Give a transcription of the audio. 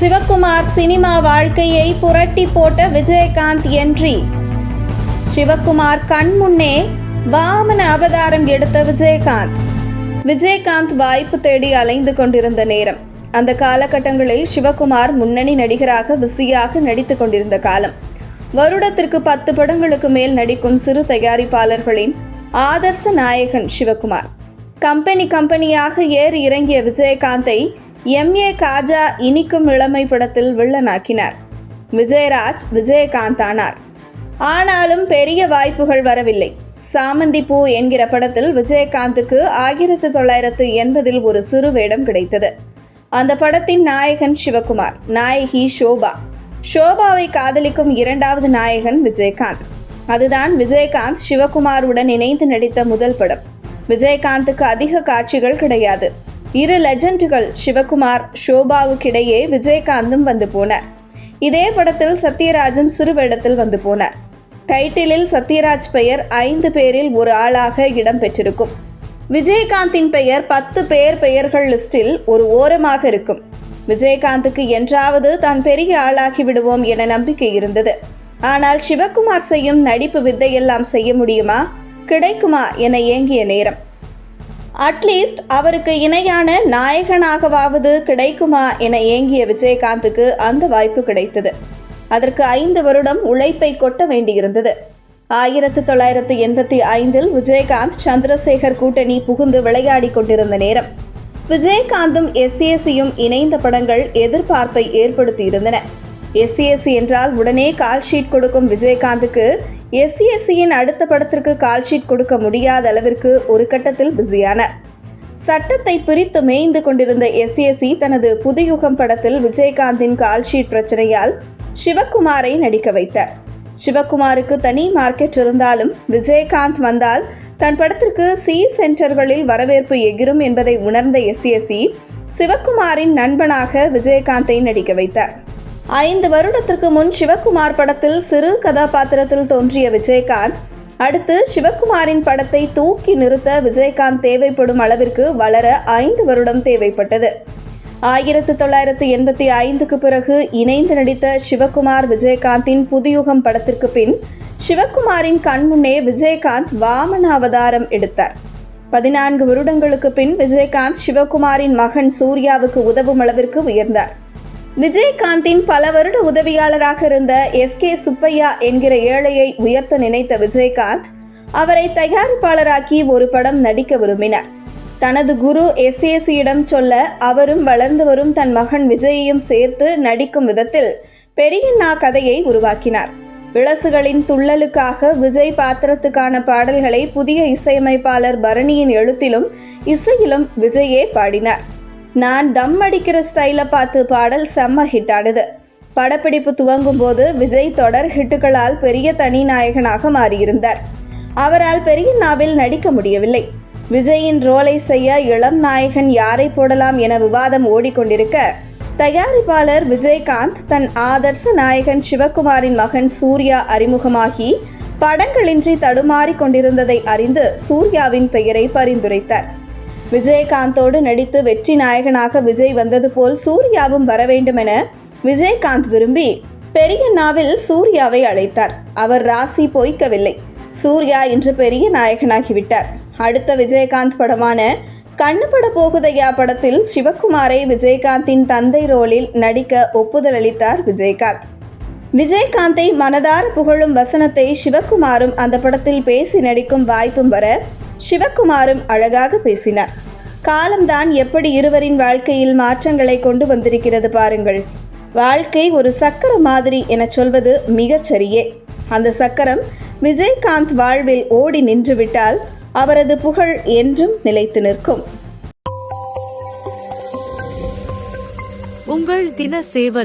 Sivakumar cinema வாழ்க்கையை புரட்டி போட்ட விஜயகாந்த் என்றி சிவகுமார் கண் முன்னே வாமன அவதாரம் எடுத்த விஜயகாந்த். விஜயகாந்த் வாய்ப்பு தேடி அலைந்து கொண்டிருந்த நேரம். அந்த காலகட்டங்களில் சிவகுமார் முன்னணி நடிகராக பிஸியாக நடித்து கொண்டிருந்த காலம். வருடத்திற்கு பத்து படங்களுக்கு மேல் நடிக்கும் சிறு தயாரிப்பாளர்களின் ஆதர்ச நாயகன் சிவகுமார். கம்பெனி கம்பெனியாக ஏறி இறங்கிய விஜயகாந்தை எம்ஏ காஜா இனிக்கும் இளமை படத்தில் வில்லனாக்கினார். விஜயராஜ் விஜயகாந்த் ஆனார் ஆனாலும் பெரிய வாய்ப்புகள் வரவில்லை. சாமந்தி பூ என்கிற படத்தில் விஜயகாந்துக்கு ஆயிரத்து தொள்ளாயிரத்து எண்பதில் ஒரு சிறு வேடம் கிடைத்தது. அந்த படத்தின் நாயகன் சிவகுமார் நாயகி ஷோபா. ஷோபாவை காதலிக்கும் இரண்டாவது நாயகன் விஜயகாந்த். அதுதான் விஜயகாந்த் சிவகுமாருடன் இணைந்து நடித்த முதல் படம். விஜயகாந்துக்கு அதிக காட்சிகள் கிடையாது. இரு லெஜண்டுகள் சிவகுமார் ஷோபாவுக்கிடையே விஜயகாந்தும் வந்து போனார் இதே படத்தில் சத்யராஜும் சிறு வேடத்தில் வந்து போனார் டைட்டிலில் சத்யராஜ் பெயர் ஐந்து பேரில் ஒரு ஆளாக இடம் பெற்றிருக்கும். விஜயகாந்தின் பெயர் பத்து பேர் பெயர்கள் லிஸ்டில் ஒரு ஓரமாக இருக்கும். விஜயகாந்துக்கு என்றாவது தான் பெரிய ஆளாகி விடுவோம் என நம்பிக்கை இருந்தது. ஆனால் சிவகுமார் செய்யும் நடிப்பு வித்தையெல்லாம் செய்ய முடியுமா? கிடைக்குமா என ஏங்கிய நேரம். அட்லீஸ்ட் அவருக்கு இணையான நாயகனாகவாவது கிடைக்குமா என ஏங்கிய விஜயகாந்துக்கு அந்த வாய்ப்பு கிடைத்தது. அதற்கு ஐந்து வருடம் உழைப்பை கொட்ட வேண்டியிருந்தது. ஆயிரத்து தொள்ளாயிரத்து எண்பத்தி ஐந்தில் விஜயகாந்த் சந்திரசேகர் கூட்டணி புகுந்து விளையாடி கொண்டிருந்த நேரம். விஜயகாந்தும் எஸ்சிஎஸ்சியும் இணைந்த படங்கள் எதிர்பார்ப்பை ஏற்படுத்தியிருந்தன. எஸ்சிஎஸ்சி என்றால் உடனே கால் ஷீட் கொடுக்கும் விஜயகாந்துக்கு எஸ்சிஎஸ்சியின் அடுத்த படத்திற்கு கால்ஷீட் கொடுக்க முடியாத அளவிற்கு ஒரு கட்டத்தில் பிஸியானார் சட்டத்தை பிரித்து மேய்ந்து கொண்டிருந்த எஸ்சிஎஸ்சி தனது புதுயுகம் படத்தில் விஜயகாந்தின் கால்ஷீட் பிரச்சனையால் சிவகுமாரை நடிக்க வைத்தார் சிவகுமாருக்கு தனி மார்க்கெட் இருந்தாலும் விஜயகாந்த் வந்தால் தன் படத்திற்கு சி சென்டர்களில் வரவேற்பு எகிரும் என்பதை உணர்ந்த எஸ்சிஎஸ்சி சிவகுமாரின் நண்பனாக விஜயகாந்தை நடிக்க வைத்தார். ஐந்து வருடத்திற்கு முன் சிவகுமார் படத்தில் சிறு கதாபாத்திரத்தில் தோன்றிய விஜயகாந்த் அடுத்து சிவகுமாரின் படத்தை தூக்கி நிறுத்த விஜயகாந்த் தேவைப்படும் அளவிற்கு வளர ஐந்து வருடம் தேவைப்பட்டது. ஆயிரத்து தொள்ளாயிரத்து எண்பத்தி ஐந்துக்கு பிறகு இணைந்து நடித்த சிவகுமார் விஜயகாந்தின் புதியுகம் படத்திற்கு பின் சிவகுமாரின் கண்முன்னே விஜயகாந்த் வாமன அவதாரம் எடுத்தார். பதினான்கு வருடங்களுக்கு பின் விஜயகாந்த் சிவகுமாரின் மகன் சூர்யாவுக்கு உதவும் அளவிற்கு உயர்ந்தார். விஜயகாந்தின் பல வருட உதவியாளராக இருந்த எஸ் கே சுப்பையா என்கிற ஏழையை உயர்த்த நினைத்த விஜயகாந்த் அவரை தயாரிப்பாளராக்கி ஒரு படம் நடிக்க விரும்பினார். தனது குரு எஸ்ஏசியிடம் சொல்ல அவரும் வளர்ந்து வரும் தன் மகன் விஜயையும் சேர்த்து நடிக்கும் விதத்தில் பெரியண்ணா கதையை உருவாக்கினார். விளசுகளின் துள்ளலுக்காக விஜய் பாத்திரத்துக்கான பாடல்களை புதிய இசையமைப்பாளர் பரணியின் எழுத்திலும் இசையிலும் விஜயே பாடினார். நான் தம் அடிக்கிற ஸ்டைலை பார்த்து பாடல் செம்ம ஹிட் ஆனது. படப்பிடிப்பு துவங்கும் போது விஜய் தொடர் ஹிட்டுகளால் பெரிய தனி நாயகனாக மாறியிருந்தார். அவரால் பெரியண்ணாவில் நடிக்க முடியவில்லை. விஜயின் ரோலை செய்ய இளம் நாயகன் யாரை போடலாம் என விவாதம் ஓடிக்கொண்டிருக்க தயாரிப்பாளர் விஜயகாந்த் தன் ஆதர்ச நாயகன் சிவகுமாரின் மகன் சூர்யா அறிமுகமாகி படங்களின்றி தடுமாறிக் கொண்டிருந்ததை அறிந்து சூர்யாவின் பெயரை பரிந்துரைத்தார். விஜயகாந்தோடு நடித்து வெற்றி நாயகனாக விஜய் வந்தது போல் சூர்யாவும் வர வேண்டுமென விஜயகாந்த் விரும்பி பெரியண்ணாவில் சூர்யாவை அழைத்தார். அவர் ராசி பொய்க்கவில்லை. சூர்யா இன்று பெரிய நாயகனாகிவிட்டார். அடுத்த விஜயகாந்த் படமான கண்ணுபட போகுதையா படத்தில் சிவகுமாரை விஜயகாந்தின் தந்தை ரோலில் நடிக்க ஒப்புதல் அளித்தார் விஜயகாந்த். விஜயகாந்தை மனதார புகழும் வசனத்தை சிவகுமாரும் அந்த படத்தில் பேசி நடிக்கும் வாய்ப்பும் வர சிவகுமாரும் அழகாக பேசினார். காலம்தான் எப்படி இருவரின் வாழ்க்கையில் மாற்றங்களை கொண்டு வந்திருக்கிறது பாருங்கள். வாழ்க்கை ஒரு சக்கரம் மாதிரி என சொல்வது மிகச் சரியே. அந்த சக்கரம் விஜயகாந்த் வாழ்வில் ஓடி நின்றுவிட்டால் அவரது புகழ் என்றும் நிலைத்து நிற்கும். உங்கள் தின சேவல்